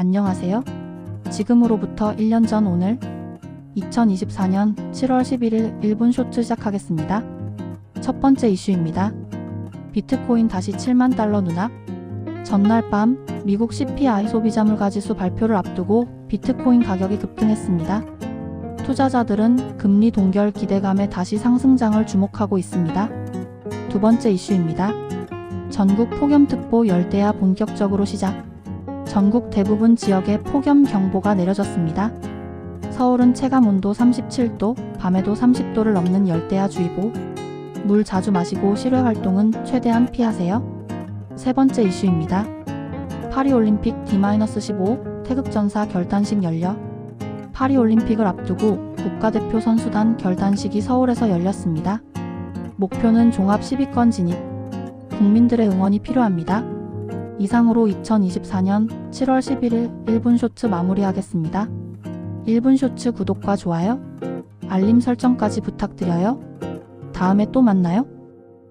안녕하세요. 지금으로부터 1년 전 오늘 2024년 7월 11일 1분 쇼트 시작하겠습니다. 첫 번째 이슈입니다. 비트코인 다시 7만 달러 누락? 전날 밤 미국 CPI 소비자 물가지수 발표를 앞두고 비트코인 가격이 급등했습니다. 투자자들은 금리 동결 기대감에 다시 상승장을 주목하고 있습니다. 두 번째 이슈입니다. 전국 폭염특보 열대야 본격적으로 시작. 전국 대부분 지역에 폭염 경보가 내려졌습니다. 서울은 체감 온도 37도, 밤에도 30도를 넘는 열대야 주의보. 물 자주 마시고 실외 활동은 최대한 피하세요. 세 번째 이슈입니다. 파리올림픽 D-15 태극전사 결단식 열려 파리올림픽을 앞두고 국가대표 선수단 결단식이 서울에서 열렸습니다. 목표는 종합 10위권 진입. 국민들의 응원이 필요합니다. 이상으로 2024년 7월 11일 1분 쇼츠 마무리하겠습니다. 1분 쇼츠 구독과 좋아요, 알림 설정까지 부탁드려요. 다음에 또 만나요.